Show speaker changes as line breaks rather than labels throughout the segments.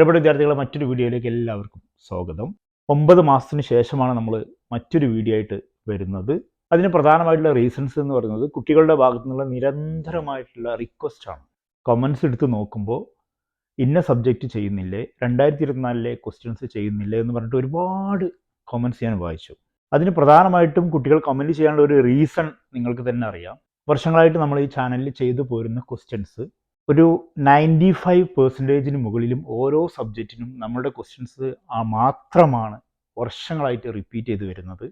പ്രിയപ്പെട്ട വിദ്യാർത്ഥികളെ മറ്റൊരു വീഡിയോയിലേക്ക് എല്ലാവർക്കും സ്വാഗതം. ഒമ്പത് മാസത്തിന് ശേഷമാണ് നമ്മൾ മറ്റൊരു വീഡിയോ ആയിട്ട് വരുന്നത്. അതിന് പ്രധാനമായിട്ടുള്ള റീസൺസ് എന്ന് പറയുന്നത് കുട്ടികളുടെ ഭാഗത്തു നിന്നുള്ള നിരന്തരമായിട്ടുള്ള റിക്വസ്റ്റ് ആണ്. കമൻസ് എടുത്ത് നോക്കുമ്പോൾ ഇന്ന സബ്ജക്റ്റ് ചെയ്യുന്നില്ലേ രണ്ടായിരത്തി ഇരുപത്തിനാലിലെ ക്വസ്റ്റ്യൻസ് ചെയ്യുന്നില്ലേ എന്ന് പറഞ്ഞിട്ട് ഒരുപാട് കമൻസ് ഞാൻ വായിച്ചു. അതിന് പ്രധാനമായിട്ടും കുട്ടികൾ കമന്റ് ചെയ്യാനുള്ള ഒരു റീസൺ നിങ്ങൾക്ക് തന്നെ അറിയാം. വർഷങ്ങളായിട്ട് നമ്മൾ ഈ ചാനലിൽ ചെയ്തു പോരുന്ന ക്വസ്റ്റ്യൻസ് ഒരു നയന്റി ഫൈവ് പെർസെന്റേജിന് മുകളിലും ഓരോ സബ്ജക്റ്റിനും നമ്മളുടെ ക്വസ്റ്റ്യൻസ് ആ മാത്രമാണ് വർഷങ്ങളായിട്ട് റിപ്പീറ്റ് ചെയ്ത് വരുന്നത്.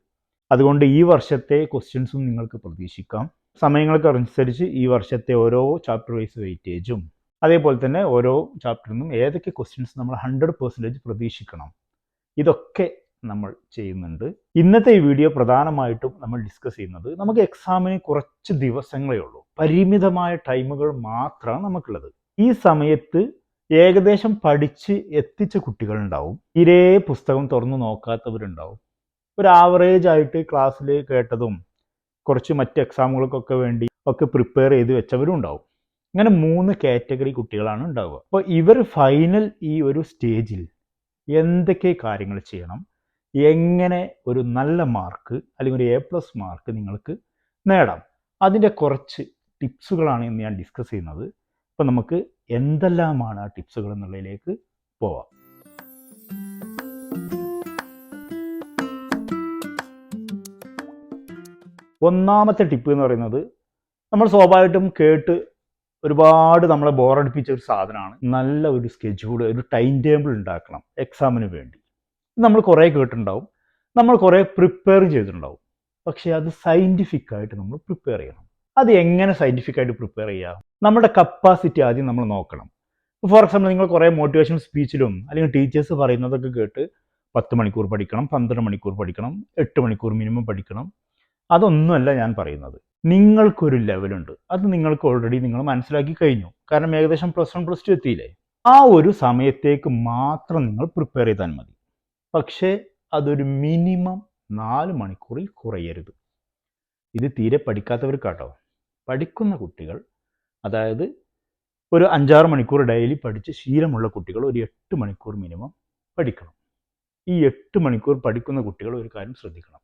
അതുകൊണ്ട് ഈ വർഷത്തെ ക്വസ്റ്റ്യൻസും നിങ്ങൾക്ക് പ്രതീക്ഷിക്കാം. സമയങ്ങൾക്ക് അനുസരിച്ച് ഈ വർഷത്തെ ഓരോ ചാപ്റ്റർ വൈസ് വെയിറ്റേജും അതേപോലെ തന്നെ ഓരോ ചാപ്റ്ററിൽ നിന്നും ഏതൊക്കെ ക്വസ്റ്റ്യൻസ് നമ്മൾ ഹൺഡ്രഡ് പെർസെന്റേജ് പ്രതീക്ഷിക്കണം. ഇതൊക്കെ നമ്മൾ ചെയ്യുന്നുണ്ട്. ഇന്നത്തെ ഈ വീഡിയോ പ്രധാനമായിട്ടും നമ്മൾ ഡിസ്കസ് ചെയ്യുന്നത് നമുക്ക് എക്സാമിന് കുറച്ച് ദിവസങ്ങളേ ഉള്ളൂ. പരിമിതമായ ടൈമുകൾ മാത്രമാണ് നമുക്കുള്ളത്. ഈ സമയത്ത് ഏകദേശം പഠിച്ച് എത്തിച്ച കുട്ടികളുണ്ടാവും. ഇരേ പുസ്തകം തുറന്നു നോക്കാത്തവരുണ്ടാവും. ഒരു ആവറേജ് ആയിട്ട് ക്ലാസ്സിൽ കേട്ടതും കുറച്ച് മറ്റ് എക്സാമുകൾക്കൊക്കെ വേണ്ടി ഒക്കെ പ്രിപ്പയർ ചെയ്ത് വെച്ചവരും ഉണ്ടാവും. അങ്ങനെ മൂന്ന് കാറ്റഗറി കുട്ടികളാണ് ഉണ്ടാവുക. അപ്പോൾ ഇവർ ഫൈനൽ ഈ ഒരു സ്റ്റേജിൽ എന്തൊക്കെ കാര്യങ്ങൾ ചെയ്യണം? എങ്ങനെ ഒരു നല്ല മാർക്ക് അല്ലെങ്കിൽ ഒരു എ പ്ലസ് മാർക്ക് നിങ്ങൾക്ക് നേടാം. അതിന്റെ കുറച്ച് ടിപ്സുകളാണ് ഇന്ന് ഞാൻ ഡിസ്കസ് ചെയ്യുന്നത്. അപ്പോൾ നമുക്ക് എന്തെല്ലാമാണ് ആ ടിപ്സുകൾ എന്നുള്ളതിലേക്ക് പോവാം. ഒന്നാമത്തെ ടിപ്പ് എന്ന് പറയുന്നത് നമ്മൾ സ്വാഭാവികമായിട്ടും കേട്ട് ഒരുപാട് നമ്മളെ ബോറടിപ്പിച്ച ഒരു സാധനമാണ്. നല്ല ഒരു സ്കെഡ്യൂൾ ഒരു ടൈം ടേബിൾ ഉണ്ടാക്കണം എക്സാമിന് വേണ്ടി. നമ്മൾ കുറേ കേട്ടിട്ടുണ്ടാവും. നമ്മൾ കുറേ പ്രിപ്പയർ ചെയ്തിട്ടുണ്ടാവും. പക്ഷേ അത് സയന്റിഫിക് ആയിട്ട് നമ്മൾ പ്രിപ്പയർ ചെയ്യണം. അത് എങ്ങനെ സയന്റിഫിക് ആയിട്ട് പ്രിപ്പയർ ചെയ്യാം? നമ്മുടെ കപ്പാസിറ്റി ആദ്യം നമ്മൾ നോക്കണം. ഫോർ എക്സാമ്പിൾ നിങ്ങൾ കുറേ മോട്ടിവേഷൻ സ്പീച്ചിലും അല്ലെങ്കിൽ ടീച്ചേഴ്സ് പറയുന്നതൊക്കെ കേട്ട് പത്ത് മണിക്കൂർ പഠിക്കണം പന്ത്രണ്ട് മണിക്കൂർ പഠിക്കണം എട്ട് മണിക്കൂർ മിനിമം പഠിക്കണം. അതൊന്നുമല്ല ഞാൻ പറയുന്നത്. നിങ്ങൾക്കൊരു ലെവലുണ്ട് അത് നിങ്ങൾക്ക് ഓൾറെഡി നിങ്ങൾ മനസ്സിലാക്കി കഴിഞ്ഞു. കാരണം ഏകദേശം പ്ലസ് വൺ പ്ലസ് ടു എത്തിയില്ലേ? ആ ഒരു സമയത്തേക്ക് മാത്രം നിങ്ങൾ പ്രിപ്പയർ ചെയ്താൽ മതി. പക്ഷേ അതൊരു മിനിമം നാല് മണിക്കൂറിൽ കുറയരുത്. ഇത് തീരെ പഠിക്കാത്തവർക്കാട്ടോ. പഠിക്കുന്ന കുട്ടികൾ അതായത് ഒരു അഞ്ചാറ് മണിക്കൂർ ഡെയിലി പഠിച്ച് ശീലമുള്ള കുട്ടികൾ ഒരു എട്ട് മണിക്കൂർ മിനിമം പഠിക്കണം. ഈ എട്ട് മണിക്കൂർ പഠിക്കുന്ന കുട്ടികൾ ഒരു കാര്യം ശ്രദ്ധിക്കണം.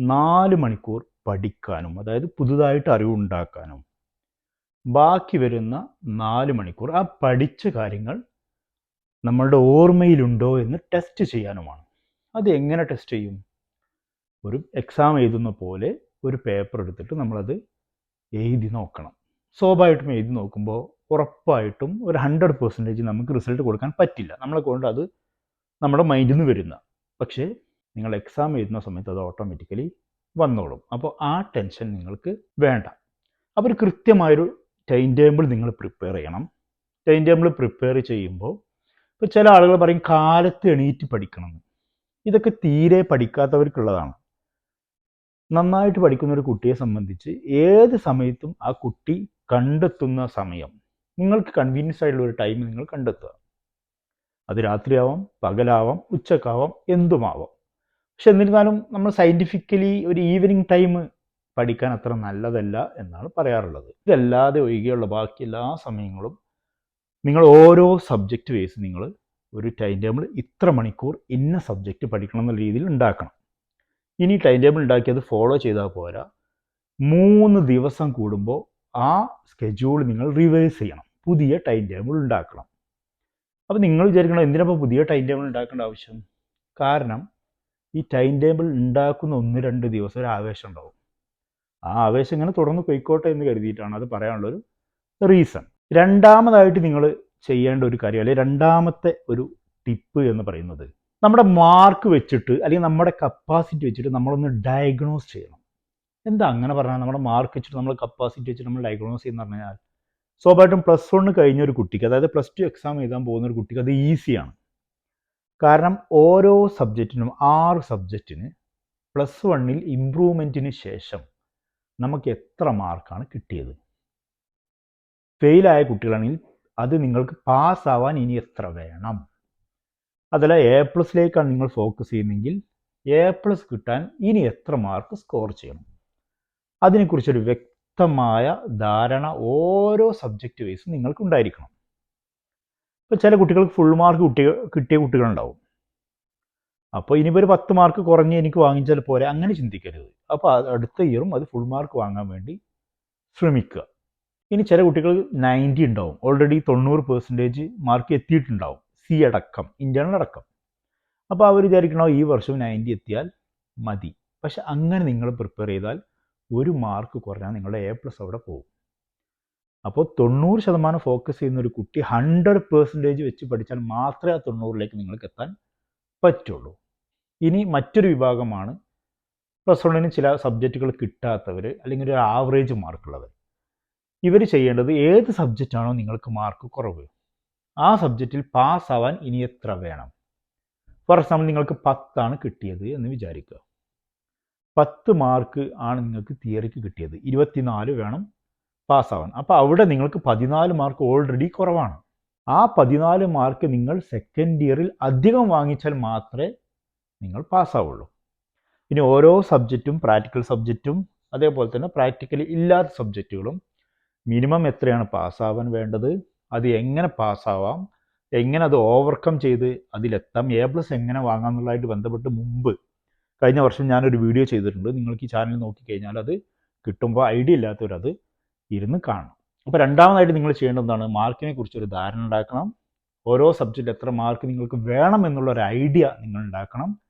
നാല് മണിക്കൂർ പഠിക്കാനും അതായത് പുതുതായിട്ട് അറിവുണ്ടാക്കാനും ബാക്കി വരുന്ന നാല് മണിക്കൂർ ആ പഠിച്ച കാര്യങ്ങൾ നമ്മളുടെ ഓർമ്മയിലുണ്ടോ എന്ന് ടെസ്റ്റ് ചെയ്യാനുമാണ്. അത് എങ്ങനെ ടെസ്റ്റ് ചെയ്യും? ഒരു എക്സാം എഴുതുന്ന പോലെ ഒരു പേപ്പർ എടുത്തിട്ട് നമ്മളത് എഴുതി നോക്കണം. സ്വാഭാവികമായിട്ടും എഴുതി നോക്കുമ്പോൾ ഉറപ്പായിട്ടും ഒരു ഹൺഡ്രഡ് പെർസെന്റേജ് നമുക്ക് റിസൾട്ട് കൊടുക്കാൻ പറ്റില്ല. നമ്മളെ കൊണ്ട് അത് നമ്മുടെ മൈൻഡിൽ നിന്ന് വരുന്ന. പക്ഷേ നിങ്ങൾ എക്സാം എഴുതുന്ന സമയത്ത് അത് ഓട്ടോമാറ്റിക്കലി വന്നോളും. അപ്പോൾ ആ ടെൻഷൻ നിങ്ങൾക്ക് വേണ്ട. അപ്പോൾ ഒരു കൃത്യമായൊരു ടൈം ടേബിൾ നിങ്ങൾ പ്രിപ്പയർ ചെയ്യണം. ടൈം ടേബിൾ പ്രിപ്പയർ ചെയ്യുമ്പോൾ ഇപ്പോൾ ചില ആളുകൾ പറയും കാലത്ത് എണീറ്റ് പഠിക്കണം. ഇതൊക്കെ തീരെ പഠിക്കാത്തവർക്കുള്ളതാണ്. നന്നായിട്ട് പഠിക്കുന്ന ഒരു കുട്ടിയെ സംബന്ധിച്ച് ഏത് സമയത്തും ആ കുട്ടി കണ്ടെത്തുന്ന സമയം. നിങ്ങൾക്ക് കൺവീനിയൻസ് ആയിട്ടുള്ള ഒരു ടൈം നിങ്ങൾ കണ്ടെത്തുക. അത് രാത്രിയാവാം പകലാവാം ഉച്ചക്കാവാം എന്തുമാവാം. പക്ഷെ എന്നിരുന്നാലും നമ്മൾ സയന്റിഫിക്കലി ഒരു ഈവനിങ് ടൈം പഠിക്കാൻ അത്ര നല്ലതല്ല എന്നാണ് പറയാറുള്ളത്. ഇതല്ലാതെ ഒഴികെയുള്ള ബാക്കി എല്ലാ സമയങ്ങളും നിങ്ങൾ ഓരോ സബ്ജക്റ്റ് വേസ് നിങ്ങൾ ഒരു ടൈം ടേബിൾ ഇത്ര മണിക്കൂർ ഇന്ന സബ്ജക്റ്റ് പഠിക്കണം എന്നുള്ള രീതിയിൽ ഉണ്ടാക്കണം. ഇനി ടൈം ടേബിൾ ഉണ്ടാക്കിയത് ഫോളോ ചെയ്താൽ പോരാ. മൂന്ന് ദിവസം കൂടുമ്പോൾ ആ സ്കെഡ്യൂൾ നിങ്ങൾ റിവേഴ്സ് ചെയ്യണം. പുതിയ ടൈം ടേബിൾ ഉണ്ടാക്കണം. അപ്പോൾ നിങ്ങൾ വിചാരിക്കണം എന്തിനപ്പോൾ പുതിയ ടൈം ടേബിൾ ഉണ്ടാക്കേണ്ട ആവശ്യം? കാരണം ഈ ടൈം ടേബിൾ ഉണ്ടാക്കുന്ന ഒന്ന് രണ്ട് ദിവസം ഒരു ആവേശം ഉണ്ടാവും. ആ ആവേശം ഇങ്ങനെ തുടർന്ന് പൊയ്ക്കോട്ടെ എന്ന് കരുതിയിട്ടാണ് അത് പറയാനുള്ളൊരു റീസൺ രണ്ടാമതായിട്ട് നിങ്ങൾ ചെയ്യേണ്ട ഒരു കാര്യം അല്ലെങ്കിൽ രണ്ടാമത്തെ ഒരു ടിപ്പ് എന്ന് പറയുന്നത് നമ്മുടെ മാർക്ക് വെച്ചിട്ട് അല്ലെങ്കിൽ നമ്മുടെ കപ്പാസിറ്റി വെച്ചിട്ട് നമ്മളൊന്ന് ഡയഗ്നോസ് ചെയ്യണം. എന്താ അങ്ങനെ പറഞ്ഞാൽ നമ്മുടെ മാർക്ക് വെച്ചിട്ട് നമ്മൾ കപ്പാസിറ്റി വെച്ചിട്ട് നമ്മൾ ഡയഗ്നോസ് ചെയ്യുന്ന പറഞ്ഞാൽ സ്വാഭാവികമായിട്ടും പ്ലസ് വണ്ണ് കഴിഞ്ഞ ഒരു കുട്ടിക്ക് അതായത് പ്ലസ് ടു എക്സാം എഴുതാൻ പോകുന്ന ഒരു കുട്ടിക്ക് അത് ഈസിയാണ് കാരണം ഓരോ സബ്ജക്റ്റിനും ആറ് സബ്ജക്റ്റിന് പ്ലസ് വണ്ണിൽ ഇമ്പ്രൂവ്മെന്റിന് ശേഷം നമുക്ക് എത്ര മാർക്കാണ് കിട്ടിയത്? ഫെയിലായ കുട്ടികളാണെങ്കിൽ അത് നിങ്ങൾക്ക് പാസ്സാവാൻ ഇനി എത്ര വേണം? അതല്ല എ പ്ലസിലേക്കാണ് നിങ്ങൾ ഫോക്കസ് ചെയ്യുന്നതെങ്കിൽ എ പ്ലസ് കിട്ടാൻ ഇനി എത്ര മാർക്ക് സ്കോർ ചെയ്യണം? അതിനെക്കുറിച്ചൊരു വ്യക്തമായ ധാരണ ഓരോ സബ്ജക്റ്റ് വൈസും നിങ്ങൾക്കുണ്ടായിരിക്കണം ഇപ്പോൾ ചില കുട്ടികൾക്ക് ഫുൾ മാർക്ക് കുട്ടികൾ കിട്ടിയ കുട്ടികളുണ്ടാവും. അപ്പോൾ ഇനിയിപ്പോൾ ഒരു പത്ത് മാർക്ക് കുറഞ്ഞ് എനിക്ക് വാങ്ങിച്ചാൽ പോരെ അങ്ങനെ ചിന്തിക്കരുത്. അപ്പോൾ അടുത്ത ഇയറും അത് ഫുൾ മാർക്ക് വാങ്ങാൻ വേണ്ടി ശ്രമിക്കുക. ഇനി ചില കുട്ടികൾ നയന്റി ഉണ്ടാവും. ഓൾറെഡി തൊണ്ണൂറ് പെർസെന്റേജ് മാർക്ക് എത്തിയിട്ടുണ്ടാവും. സി അടക്കം ഇന്റേണൽ അടക്കം. അപ്പോൾ അവർ വിചാരിക്കണോ ഈ വർഷം നയന്റി എത്തിയാൽ മതി. പക്ഷെ അങ്ങനെ നിങ്ങൾ പ്രിപ്പയർ ചെയ്താൽ ഒരു മാർക്ക് കുറഞ്ഞാൽ നിങ്ങളുടെ എ പ്ലസ് അവിടെ പോകും. അപ്പോൾ തൊണ്ണൂറ് ശതമാനം ഫോക്കസ് ചെയ്യുന്ന ഒരു കുട്ടി ഹൺഡ്രഡ് പെർസെന്റേജ് വെച്ച് പഠിച്ചാൽ മാത്രമേ ആ തൊണ്ണൂറിലേക്ക് നിങ്ങൾക്ക് എത്താൻ പറ്റുള്ളൂ. ഇനി മറ്റൊരു വിഭാഗമാണ് പ്ലസ് വണ്ണിന് ചില സബ്ജക്റ്റുകൾ കിട്ടാത്തവർ അല്ലെങ്കിൽ ഒരു ആവറേജ് മാർക്കുള്ളവർ ഇവർ ചെയ്യേണ്ടത് ഏത് സബ്ജക്റ്റാണോ നിങ്ങൾക്ക് മാർക്ക് കുറവ്. ആ സബ്ജക്റ്റിൽ പാസ്സാവാൻ ഇനി എത്ര വേണം? ഫോർ എക്സാമ്പിൾ നിങ്ങൾക്ക് പത്താണ് കിട്ടിയത് എന്ന് വിചാരിക്കുക. പത്ത് മാർക്ക് ആണ് നിങ്ങൾക്ക് തിയറിക്ക് കിട്ടിയത്. ഇരുപത്തിനാല് വേണം പാസ്സാവാൻ അപ്പോൾ അവിടെ നിങ്ങൾക്ക് പതിനാല് മാർക്ക് ഓൾറെഡി കുറവാണ്. ആ പതിനാല് മാർക്ക് നിങ്ങൾ സെക്കൻഡ് ഇയറിൽ അധികം വാങ്ങിച്ചാൽ മാത്രമേ നിങ്ങൾ പാസ്സാവുള്ളൂ ഇനി ഓരോ സബ്ജക്റ്റും പ്രാക്ടിക്കൽ സബ്ജക്റ്റും അതേപോലെ തന്നെ പ്രാക്ടിക്കലി ഇല്ലാത്ത സബ്ജക്റ്റുകളും മിനിമം എത്രയാണ് പാസ്സാവാൻ വേണ്ടത്? അത് എങ്ങനെ പാസ്സാവാം? എങ്ങനെ അത് ഓവർകം ചെയ്ത് അതിലെത്താം? എ പ്ലസ് എങ്ങനെ വാങ്ങാം എന്നുള്ളതായിട്ട് ബന്ധപ്പെട്ട് മുമ്പ് കഴിഞ്ഞ വർഷം ഞാനൊരു വീഡിയോ ചെയ്തിട്ടുണ്ട്. നിങ്ങൾക്ക് ഈ ചാനൽ നോക്കിക്കഴിഞ്ഞാൽ അത് കിട്ടുമ്പോൾ ഐഡിയ ഇല്ലാത്തവരത് ഇരുന്ന് കാണണം. അപ്പോൾ രണ്ടാമതായിട്ട് നിങ്ങൾ ചെയ്യേണ്ടത് എന്താണ്? മാർക്കിനെ കുറിച്ച് ഒരു ധാരണ ഉണ്ടാക്കണം. ഓരോ സബ്ജക്റ്റ് എത്ര മാർക്ക് നിങ്ങൾക്ക് വേണം എന്നുള്ള ഒരു ഐഡിയ നിങ്ങൾ ഉണ്ടാക്കണം.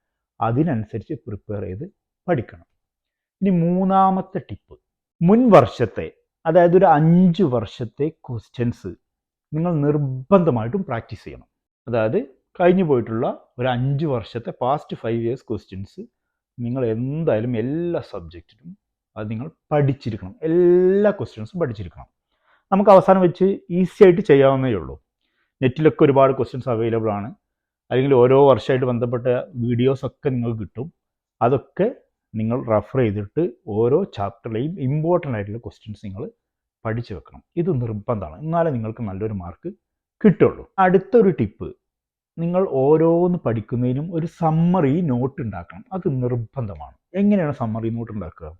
അതിനനുസരിച്ച് പ്രിപ്പയർ ചെയ്ത് പഠിക്കണം. ഇനി മൂന്നാമത്തെ ടിപ്പ് മുൻ വർഷത്തെ അതായത് ഒരു അഞ്ച് വർഷത്തെ ക്വസ്റ്റ്യൻസ് നിങ്ങൾ നിർബന്ധമായിട്ടും പ്രാക്ടീസ് ചെയ്യണം. അതായത് കഴിഞ്ഞു പോയിട്ടുള്ള ഒരു അഞ്ച് വർഷത്തെ പാസ്റ്റ് ഫൈവ് ഇയേഴ്സ് ക്വസ്റ്റ്യൻസ് നിങ്ങൾ എന്തായാലും എല്ലാ സബ്ജക്റ്റിലും അത് നിങ്ങൾ പഠിച്ചിരിക്കണം. എല്ലാ ക്വസ്റ്റ്യൻസും പഠിച്ചിരിക്കണം. നമുക്ക് അവസാനം വെച്ച് ഈസി ആയിട്ട് ചെയ്യാവുന്നേ ഉള്ളൂ. നെറ്റിലൊക്കെ ഒരുപാട് ക്വസ്റ്റ്യൻസ് അവൈലബിൾ ആണ്. അല്ലെങ്കിൽ ഓരോ വർഷമായിട്ട് ബന്ധപ്പെട്ട വീഡിയോസ് ഒക്കെ നിങ്ങൾക്ക് കിട്ടും. അതൊക്കെ നിങ്ങൾ റെഫർ ചെയ്തിട്ട് ഓരോ ചാപ്റ്ററിലെയും ഇമ്പോർട്ടന്റ് ആയിട്ടുള്ള ക്വസ്റ്റ്യൻസ് നിങ്ങൾ പഠിച്ചു വെക്കണം. ഇത് നിർബന്ധമാണ്. എന്നാലേ നിങ്ങൾക്ക് നല്ലൊരു മാർക്ക് കിട്ടുള്ളൂ. അടുത്തൊരു ടിപ്പ് നിങ്ങൾ ഓരോന്ന് പഠിക്കുന്നതിനും ഒരു സമ്മറി നോട്ട് ഉണ്ടാക്കണം. അത് നിർബന്ധമാണ്. എങ്ങനെയാണ് സമ്മറി നോട്ട് ഉണ്ടാക്കുക?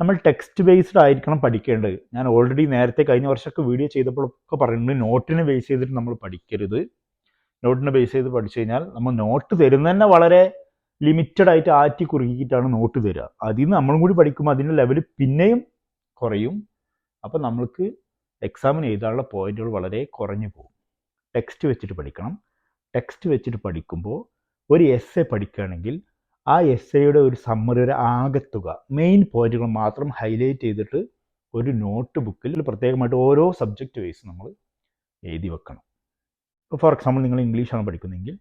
നമ്മൾ ടെക്സ്റ്റ് ബേസ്ഡ് ആയിരിക്കണം പഠിക്കേണ്ടത്. ഞാൻ ഓൾറെഡി നേരത്തെ കഴിഞ്ഞ വർഷമൊക്കെ വീഡിയോ ചെയ്തപ്പോഴൊക്കെ പറയുന്നത് നോട്ടിനെ ബേസ് ചെയ്തിട്ട് നമ്മൾ പഠിക്കരുത്. നോട്ടിനെ ബേസ് ചെയ്ത് പഠിച്ചു കഴിഞ്ഞാൽ നമ്മൾ നോട്ട് തരുന്ന തന്നെ വളരെ ലിമിറ്റഡ് ആയിട്ട് ആറ്റി കുറുക്കിയിട്ടാണ് നോട്ട് തരിക അതിൽ നിന്ന് നമ്മളും കൂടി പഠിക്കുമ്പോൾ അതിന്റെ ലെവൽ പിന്നെയും കുറയും. അപ്പോൾ നമ്മൾക്ക് എക്സാമിന് എഴുതാനുള്ള പോയിന്റുകൾ വളരെ കുറഞ്ഞു പോകും. ടെക്സ്റ്റ് വെച്ചിട്ട് പഠിക്കണം. ടെക്സ്റ്റ് വെച്ചിട്ട് പഠിക്കുമ്പോൾ ഒരു എസ് എ പഠിക്കുകയാണെങ്കിൽ ആ എസ് എയുടെ ഒരു സമ്മറി ഒരു ആകത്തുക മെയിൻ പോയിന്റുകൾ മാത്രം ഹൈലൈറ്റ് ചെയ്തിട്ട് ഒരു നോട്ട് ബുക്കിൽ പ്രത്യേകമായിട്ട് ഓരോ സബ്ജക്റ്റ് വൈസ് നമ്മൾ എഴുതി വെക്കണം. ഇപ്പോൾ ഫോർ എക്സാമ്പിൾ നിങ്ങൾ ഇംഗ്ലീഷാണ് പഠിക്കുന്നതെങ്കിൽ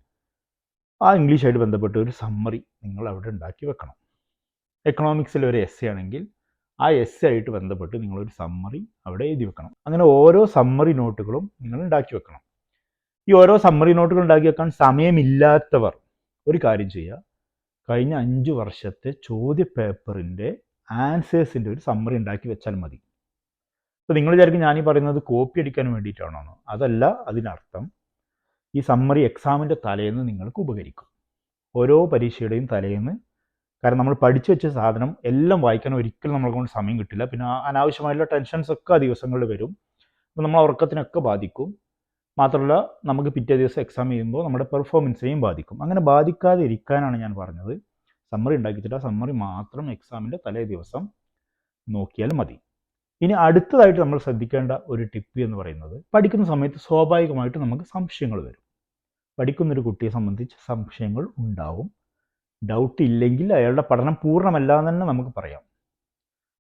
ആ ഇംഗ്ലീഷായിട്ട് ബന്ധപ്പെട്ട ഒരു സമ്മറി നിങ്ങൾ അവിടെ ഉണ്ടാക്കി വെക്കണം. എക്കണോമിക്സിൽ ഒരു എസ് ആണെങ്കിൽ ആ എസ് ആയിട്ട് ബന്ധപ്പെട്ട് നിങ്ങളൊരു സമ്മറി അവിടെ എഴുതി വെക്കണം. അങ്ങനെ ഓരോ സമ്മറി നോട്ടുകളും നിങ്ങൾ ഉണ്ടാക്കി വെക്കണം. ഈ ഓരോ സമ്മറി നോട്ടുകൾ ഉണ്ടാക്കി വെക്കാൻ സമയമില്ലാത്തവർ ഒരു കാര്യം ചെയ്യുക. കഴിഞ്ഞ അഞ്ച് വർഷത്തെ ചോദ്യ പേപ്പറിന്റെ ആൻസേഴ്സിന്റെ ഒരു സമ്മറി ഉണ്ടാക്കി വെച്ചാൽ മതി. അപ്പോൾ നിങ്ങൾ വിചാരിക്കും ഞാനീ പറയുന്നത് കോപ്പി അടിക്കാൻ വേണ്ടിയിട്ടാണോ അതല്ല അതിനർത്ഥം ഈ സമ്മറി എക്സാമിന്റെ തലേന്ന് നിങ്ങൾക്ക് ഉപകരിക്കും. ഓരോ പരീക്ഷയുടെയും തലേന്ന്. കാരണം നമ്മൾ പഠിച്ചു വെച്ച സാധനം എല്ലാം വായിക്കാൻ ഒരിക്കലും നമ്മളെ കൊണ്ട് സമയം കിട്ടില്ല. പിന്നെ അനാവശ്യമായിട്ടുള്ള ടെൻഷൻസ് ഒക്കെ ആ ദിവസങ്ങളിൽ വരും. അപ്പോൾ നമ്മൾ ഉറക്കത്തിനൊക്കെ ബാധിക്കും. മാത്രമല്ല നമുക്ക് പിറ്റേ ദിവസം എക്സാം ചെയ്യുമ്പോൾ നമ്മുടെ പെർഫോമൻസിനെയും ബാധിക്കും. അങ്ങനെ ബാധിക്കാതെ ഇരിക്കാനാണ് ഞാൻ പറഞ്ഞത്. സമ്മറി ഉണ്ടാക്കിയിട്ട് ആ സമ്മറി മാത്രം എക്സാമിന്റെ തലേ ദിവസം നോക്കിയാൽ മതി. ഇനി അടുത്തതായിട്ട് നമ്മൾ ശ്രദ്ധിക്കേണ്ട ഒരു ടിപ്പ് എന്ന് പറയുന്നത് പഠിക്കുന്ന സമയത്ത് സ്വാഭാവികമായിട്ട് നമുക്ക് സംശയങ്ങൾ വരും. പഠിക്കുന്നൊരു കുട്ടിയെ സംബന്ധിച്ച് സംശയങ്ങൾ ഉണ്ടാവും. ഡൗട്ട് ഇല്ലെങ്കിൽ അയാളുടെ പഠനം പൂർണമല്ല എന്ന് തന്നെ നമുക്ക് പറയാം.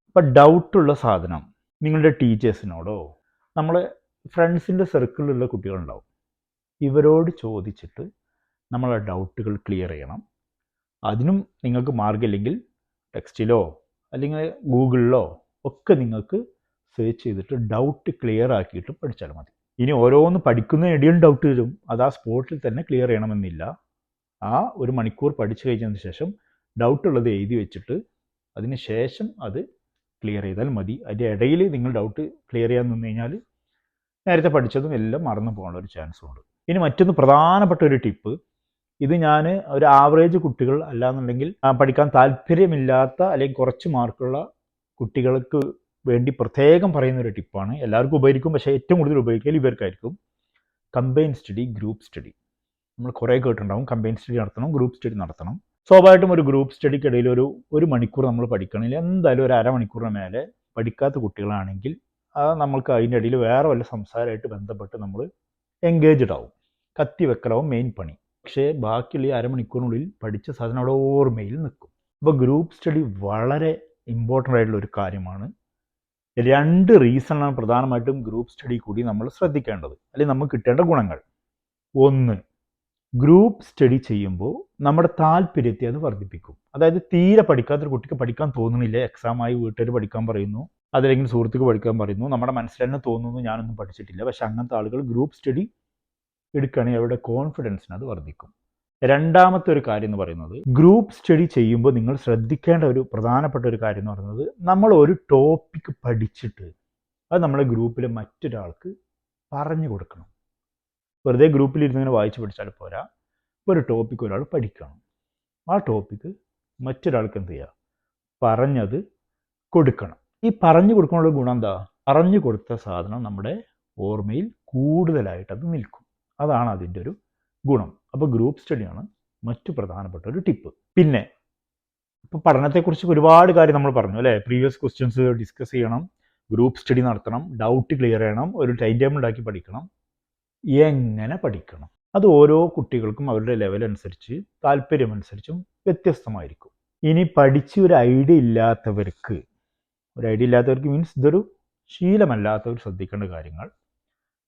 അപ്പം ഡൗട്ടുള്ള സാധനം നിങ്ങളുടെ ടീച്ചേഴ്സിനോടോ നമ്മൾ ഫ്രണ്ട്സിന്റെ സർക്കിളിലുള്ള കുട്ടികളുണ്ടാവും ഇവരോട് ചോദിച്ചിട്ട് നമ്മളെ ഡൗട്ടുകൾ ക്ലിയർ ചെയ്യണം. അതിനും നിങ്ങൾക്ക് മാർഗമില്ലെങ്കിൽ ടെക്സ്റ്റിലോ അല്ലെങ്കിൽ ഗൂഗിളിലോ ഒക്കെ നിങ്ങൾക്ക് സെർച്ച് ചെയ്തിട്ട് ഡൗട്ട് ക്ലിയർ ആക്കിയിട്ട് പഠിച്ചാൽ മതി. ഇനി ഓരോന്ന് പഠിക്കുന്ന പഠിക്കുന്നതിനിടയിൽ ഡൗട്ട് വരും. അത് ആ സ്പോട്ടിൽ തന്നെ ക്ലിയർ ചെയ്യണമെന്നില്ല. ആ ഒരു മണിക്കൂർ പഠിച്ചു കഴിഞ്ഞതിന് ശേഷം ഡൗട്ട് ഉള്ളത് എഴുതി വെച്ചിട്ട് അതിന് ശേഷം അത് ക്ലിയർ ചെയ്താൽ മതി. അതിന്റെ ഇടയിൽ നിങ്ങൾ ഡൗട്ട് ക്ലിയർ ചെയ്യാൻ നിന്ന് കഴിഞ്ഞാൽ നേരത്തെ പഠിച്ചതും എല്ലാം മറന്നു പോകാനുള്ള ഒരു ചാൻസും ഉണ്ട്. ഇനി മറ്റൊന്ന് പ്രധാനപ്പെട്ട ഒരു ടിപ്പ് ഇത് ഞാൻ ഒരു ആവറേജ് കുട്ടികൾ അല്ലാന്നുണ്ടെങ്കിൽ പഠിക്കാൻ താല്പര്യമില്ലാത്ത അല്ലെങ്കിൽ കുറച്ച് മാർക്കുള്ള കുട്ടികൾക്ക് വേണ്ടി പ്രത്യേകം പറയുന്ന ഒരു ടിപ്പാണ്. എല്ലാവർക്കും ഉപകരിക്കും. പക്ഷേ ഏറ്റവും കൂടുതൽ ഉപയോഗിക്കൽ ഇവർക്കായിരിക്കും. കമ്പൈൻ സ്റ്റഡി ഗ്രൂപ്പ് സ്റ്റഡി നമ്മൾ കുറേ കേട്ടിട്ടുണ്ടാവും. കമ്പൈൻ സ്റ്റഡി നടത്തണം ഗ്രൂപ്പ് സ്റ്റഡി നടത്തണം. സ്വാഭാവികമായിട്ടും ഒരു ഗ്രൂപ്പ് സ്റ്റഡിക്കിടയിൽ ഒരു ഒരു മണിക്കൂർ നമ്മൾ പഠിക്കണമെങ്കിൽ എന്തായാലും ഒരു അരമണിക്കൂറിന് മേലെ പഠിക്കാത്ത കുട്ടികളാണെങ്കിൽ അത് നമ്മൾക്ക് അതിന്റെ ഇടയിൽ വേറെ വല്ല സംസാരമായിട്ട് ബന്ധപ്പെട്ട് നമ്മൾ എൻഗേജ്ഡ് ആവും. കത്തി വെക്കലാവും മെയിൻ പണി. പക്ഷേ ബാക്കിയുള്ള ഈ അരമണിക്കൂറിനുള്ളിൽ പഠിച്ച സാധനം അവിടെ ഓർമ്മയിൽ നിൽക്കും. അപ്പോൾ ഗ്രൂപ്പ് സ്റ്റഡി വളരെ ഇമ്പോർട്ടന്റ് ആയിട്ടുള്ള ഒരു കാര്യമാണ്. രണ്ട് റീസണാണ് പ്രധാനമായിട്ടും ഗ്രൂപ്പ് സ്റ്റഡി കൂടി നമ്മൾ ശ്രദ്ധിക്കേണ്ടത്. അല്ലെങ്കിൽ നമുക്ക് കിട്ടേണ്ട ഗുണങ്ങൾ. ഒന്ന് ഗ്രൂപ്പ് സ്റ്റഡി ചെയ്യുമ്പോൾ നമ്മുടെ താല്പര്യത്തെ അത് വർദ്ധിപ്പിക്കും. അതായത് തീരെ പഠിക്കാത്തൊരു കുട്ടിക്ക് പഠിക്കാൻ തോന്നുന്നില്ല. എക്സാമായി വീട്ടുകാർ പഠിക്കാൻ പറയുന്നു. അതല്ലെങ്കിൽ സുഹൃത്തുക്ക് പഠിക്കാൻ പറയുന്നു. നമ്മുടെ മനസ്സിൽ തന്നെ തോന്നുന്നു ഞാനൊന്നും പഠിച്ചിട്ടില്ല. പക്ഷെ അങ്ങനത്തെ ആളുകൾ ഗ്രൂപ്പ് സ്റ്റഡി എടുക്കുകയാണെങ്കിൽ അവരുടെ കോൺഫിഡൻസിന് അത് വർദ്ധിക്കും. രണ്ടാമത്തെ ഒരു കാര്യം എന്ന് പറയുന്നത് ഗ്രൂപ്പ് സ്റ്റഡി ചെയ്യുമ്പോൾ നിങ്ങൾ ശ്രദ്ധിക്കേണ്ട ഒരു പ്രധാനപ്പെട്ട ഒരു കാര്യം എന്ന് പറയുന്നത് നമ്മൾ ഒരു ടോപ്പിക് പഠിച്ചിട്ട് അത് നമ്മളെ ഗ്രൂപ്പിലെ മറ്റൊരാൾക്ക് പറഞ്ഞു കൊടുക്കണം. വെറുതെ ഗ്രൂപ്പിലിരുന്നിങ്ങനെ വായിച്ച് പഠിച്ചാൽ പോരാ. ഒരു ടോപ്പിക്ക് ഒരാൾ പഠിക്കണം. ആ ടോപ്പിക്ക് മറ്റൊരാൾക്ക് എന്ത് ചെയ്യുക പറഞ്ഞത് കൊടുക്കണം. ഈ പറഞ്ഞു കൊടുക്കാനുള്ള ഗുണം എന്താ? പറഞ്ഞു കൊടുത്ത സാധനം നമ്മുടെ ഓർമ്മയിൽ കൂടുതലായിട്ട് അത് നിൽക്കും. അതാണ് അതിന്റെ ഒരു ഗുണം. അപ്പോൾ ഗ്രൂപ്പ് സ്റ്റഡിയാണ് മറ്റു പ്രധാനപ്പെട്ട ഒരു ടിപ്പ് പിന്നെ ഇപ്പോൾ പഠനത്തെക്കുറിച്ച് ഒരുപാട് കാര്യം നമ്മൾ പറഞ്ഞു അല്ലേ? പ്രീവിയസ് ക്വസ്റ്റ്യൻസ് ഡിസ്കസ് ചെയ്യണം ഗ്രൂപ്പ് സ്റ്റഡി നടത്തണം ഡൗട്ട് ക്ലിയർ ചെയ്യണം ഒരു ടൈം ടേബിൾ ഉണ്ടാക്കി പഠിക്കണം എങ്ങനെ പഠിക്കണം? അത് ഓരോ കുട്ടികൾക്കും അവരുടെ ലെവൽ അനുസരിച്ച് താല്പര്യമനുസരിച്ചും വ്യത്യസ്തമായിരിക്കും. ഇനി പഠിച്ച് ഒരു ഐഡിയ ഇല്ലാത്തവർക്ക് ഒരു ഐഡിയ ഇല്ലാത്തവർക്ക് മീൻസ് ഇതൊരു ശീലമല്ലാത്തവർ ശ്രദ്ധിക്കേണ്ട കാര്യങ്ങൾ.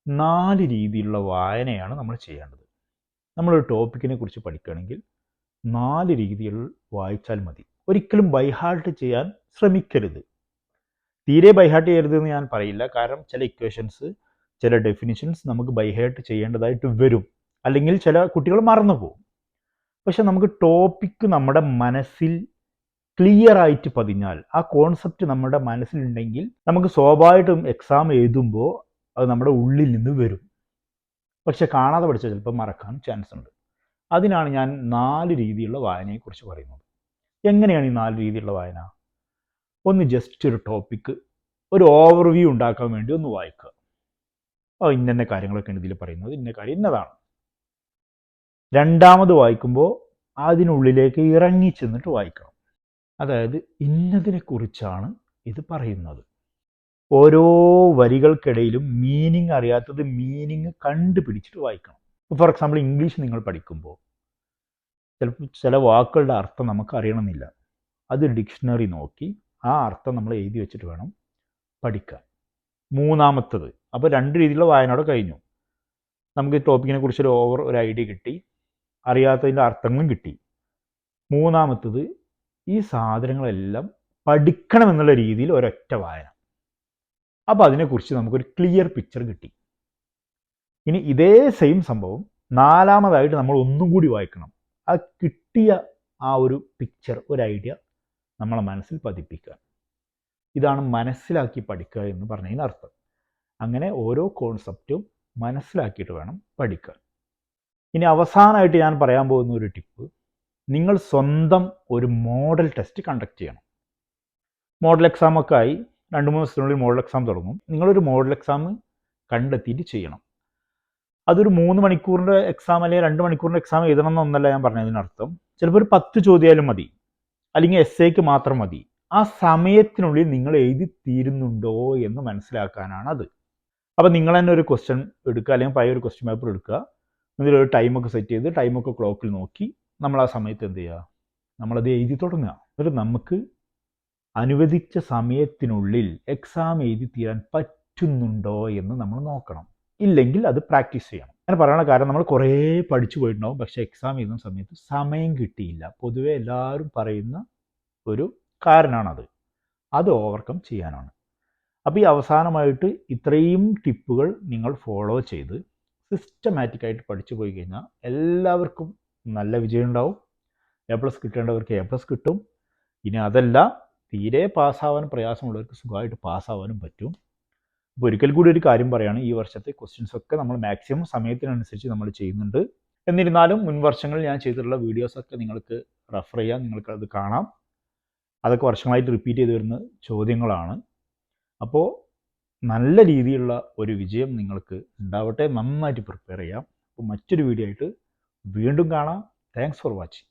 നാല് രീതിയിലുള്ള വായനയാണ് നമ്മൾ ചെയ്യേണ്ടത്. നമ്മളൊരു ടോപ്പിക്കിനെ കുറിച്ച് പഠിക്കുകയാണെങ്കിൽ നാല് രീതികൾ വായിച്ചാൽ മതി. ഒരിക്കലും ബൈഹാർട്ട് ചെയ്യാൻ ശ്രമിക്കരുത്. തീരെ ബൈഹാർട്ട് ചെയ്യരുത് എന്ന് ഞാൻ പറയില്ല. കാരണം ചില ഇക്വേഷൻസ് ചില ഡെഫിനിഷൻസ് നമുക്ക് ബൈഹാർട്ട് ചെയ്യേണ്ടതായിട്ട് വരും. അല്ലെങ്കിൽ ചില കുട്ടികൾ മറന്നു പോകും പക്ഷെ നമുക്ക് ടോപ്പിക്ക് നമ്മുടെ മനസ്സിൽ ക്ലിയർ ആയിട്ട് പതിഞ്ഞാൽ ആ കോൺസെപ്റ്റ് നമ്മുടെ മനസ്സിലുണ്ടെങ്കിൽ നമുക്ക് സ്വാഭാവികമായിട്ടും എക്സാം എഴുതുമ്പോൾ അത് നമ്മുടെ ഉള്ളിൽ നിന്ന് വരും. പക്ഷെ കാണാതെ പഠിച്ചാൽ ചിലപ്പോൾ മറക്കാൻ ചാൻസ് ഉണ്ട് അതിനാണ് ഞാൻ നാല് രീതിയിലുള്ള വായനയെക്കുറിച്ച് പറയുന്നത്. എങ്ങനെയാണ് ഈ നാല് രീതിയിലുള്ള വായന? ഒന്ന് ജസ്റ്റ് ഒരു ടോപ്പിക്ക് ഒരു ഓവർവ്യൂ ഉണ്ടാക്കാൻ വേണ്ടി ഒന്ന് വായിക്കുക. ഓ ഇന്ന കാര്യങ്ങളൊക്കെയാണ് ഇതിൽ പറയുന്നത്. ഇന്ന കാര്യം ഇന്നതാണ്. രണ്ടാമത് വായിക്കുമ്പോൾ അതിനുള്ളിലേക്ക് ഇറങ്ങി ചെന്നിട്ട് വായിക്കണം. അതായത് ഇന്നതിനെക്കുറിച്ചാണ് ഇത് പറയുന്നത്. ഓരോ വരികൾക്കിടയിലും മീനിങ് അറിയാത്തത് മീനിങ് കണ്ടുപിടിച്ചിട്ട് വായിക്കണം. ഫോർ എക്സാമ്പിൾ ഇംഗ്ലീഷ് നിങ്ങൾ പഠിക്കുമ്പോൾ ചിലപ്പോൾ ചില വാക്കുകളുടെ അർത്ഥം നമുക്ക് അറിയണമെന്നില്ല. അത് ഡിക്ഷണറി നോക്കി ആ അർത്ഥം നമ്മൾ എഴുതി വെച്ചിട്ട് വേണം പഠിക്കാൻ. മൂന്നാമത്തത് അപ്പോൾ രണ്ട് രീതിയിലുള്ള വായനയോടെ കഴിഞ്ഞു. നമുക്ക് ഈ ടോപ്പിക്കിനെ കുറിച്ച് ഒരു ഓവർ ഒരു ഐഡിയ കിട്ടി. അറിയാത്തതിന്റെ അർത്ഥങ്ങളും കിട്ടി. മൂന്നാമത്തത് ഈ സാധനങ്ങളെല്ലാം പഠിക്കണം എന്നുള്ള രീതിയിൽ ഒരൊറ്റ വായന. അപ്പോൾ അതിനെക്കുറിച്ച് നമുക്കൊരു ക്ലിയർ പിക്ചർ കിട്ടി. ഇനി ഇതേ സെയിം സംഭവം നാലാമതായിട്ട് നമ്മൾ ഒന്നും കൂടി വായിക്കണം. ആ കിട്ടിയ ആ ഒരു പിക്ചർ ഒരു ഐഡിയ നമ്മളെ മനസ്സിൽ പതിപ്പിക്കുക. ഇതാണ് മനസ്സിലാക്കി പഠിക്കുക എന്ന് പറഞ്ഞതിന് അർത്ഥം. അങ്ങനെ ഓരോ കോൺസെപ്റ്റും മനസ്സിലാക്കിയിട്ട് വേണം പഠിക്കാൻ ഇനി അവസാനമായിട്ട് ഞാൻ പറയാൻ പോകുന്ന ഒരു ടിപ്പ് നിങ്ങൾ സ്വന്തം ഒരു മോഡൽ ടെസ്റ്റ് കണ്ടക്ട് ചെയ്യണം. മോഡൽ എക്സാമൊക്കെ ആയി രണ്ട് മൂന്ന് ദിവസത്തിനുള്ളിൽ മോഡൽ എക്സാം തുടങ്ങും. നിങ്ങളൊരു മോഡൽ എക്സാം കണ്ടെത്തിയിട്ട് ചെയ്യണം. അതൊരു മൂന്ന് മണിക്കൂറിന്റെ എക്സാം അല്ലെങ്കിൽ രണ്ട് മണിക്കൂറിന്റെ എക്സാം എഴുതണം എന്നൊന്നല്ല ഞാൻ പറഞ്ഞതിനർത്ഥം ചിലപ്പോൾ ഒരു പത്ത് ചോദ്യമായാലും മതി. അല്ലെങ്കിൽ എസ് എക്ക് മാത്രം മതി. ആ സമയത്തിനുള്ളിൽ നിങ്ങൾ എഴുതി തീരുന്നുണ്ടോ എന്ന് മനസ്സിലാക്കാനാണ് അത്. അപ്പോൾ നിങ്ങൾ തന്നെ ഒരു ക്വസ്റ്റ്യൻ എടുക്കുക അല്ലെങ്കിൽ പഴയ ഒരു ക്വസ്റ്റ്യൻ പേപ്പർ എടുക്കുക. എന്നിട്ട് ഒരു ടൈമൊക്കെ സെറ്റ് ചെയ്ത് ടൈമൊക്കെ ക്ലോക്കിൽ നോക്കി നമ്മൾ ആ സമയത്ത് എന്ത് ചെയ്യുക? നമ്മളത് എഴുതി തുടങ്ങുക. എന്നിട്ട് നമുക്ക് അനുവദിച്ച സമയത്തിനുള്ളിൽ എക്സാം എഴുതി തീരാൻ പറ്റുന്നുണ്ടോ എന്ന് നമ്മൾ നോക്കണം. ഇല്ലെങ്കിൽ അത് പ്രാക്ടീസ് ചെയ്യണം. അങ്ങനെ പറയാനുള്ള കാരണം നമ്മൾ കുറേ പഠിച്ചു പോയിട്ടുണ്ടാവും. പക്ഷേ എക്സാം എഴുതുന്ന സമയത്ത് സമയം കിട്ടിയില്ല. പൊതുവെ എല്ലാവരും പറയുന്ന ഒരു കാരണമാണത് അത് ഓവർകം ചെയ്യാനാണ്. അപ്പോൾ ഈ അവസാനമായിട്ട് ഇത്രയും ടിപ്പുകൾ നിങ്ങൾ ഫോളോ ചെയ്ത് സിസ്റ്റമാറ്റിക്കായിട്ട് പഠിച്ചു പോയി കഴിഞ്ഞാൽ എല്ലാവർക്കും നല്ല വിജയം ഉണ്ടാവും എ പ്ലസ് കിട്ടേണ്ടവർക്ക് എ പ്ലസ് കിട്ടും. ഇനി അതല്ല തീരെ പാസ്സാവാൻ പ്രയാസമുള്ളവർക്ക് സുഖമായിട്ട് പാസ്സാവാനും പറ്റും. അപ്പോൾ ഒരിക്കൽ കൂടി ഒരു കാര്യം പറയുകയാണ് ഈ വർഷത്തെ ക്വസ്റ്റ്യൻസ് ഒക്കെ നമ്മൾ മാക്സിമം സമയത്തിനനുസരിച്ച് നമ്മൾ ചെയ്യുന്നുണ്ട്. എന്നിരുന്നാലും മുൻ വർഷങ്ങളിൽ ഞാൻ ചെയ്തിട്ടുള്ള വീഡിയോസൊക്കെ നിങ്ങൾക്ക് റെഫർ ചെയ്യാം നിങ്ങൾക്ക് അത് കാണാം. അതൊക്കെ വർഷങ്ങളായിട്ട് റിപ്പീറ്റ് ചെയ്ത് വരുന്ന ചോദ്യങ്ങളാണ്. അപ്പോൾ നല്ല രീതിയിലുള്ള ഒരു വിജയം നിങ്ങൾക്ക് ഉണ്ടാവട്ടെ നന്നായിട്ട് പ്രിപ്പയർ ചെയ്യാം. അപ്പോൾ മറ്റൊരു വീഡിയോ ആയിട്ട് വീണ്ടും കാണാം. Thanks for watching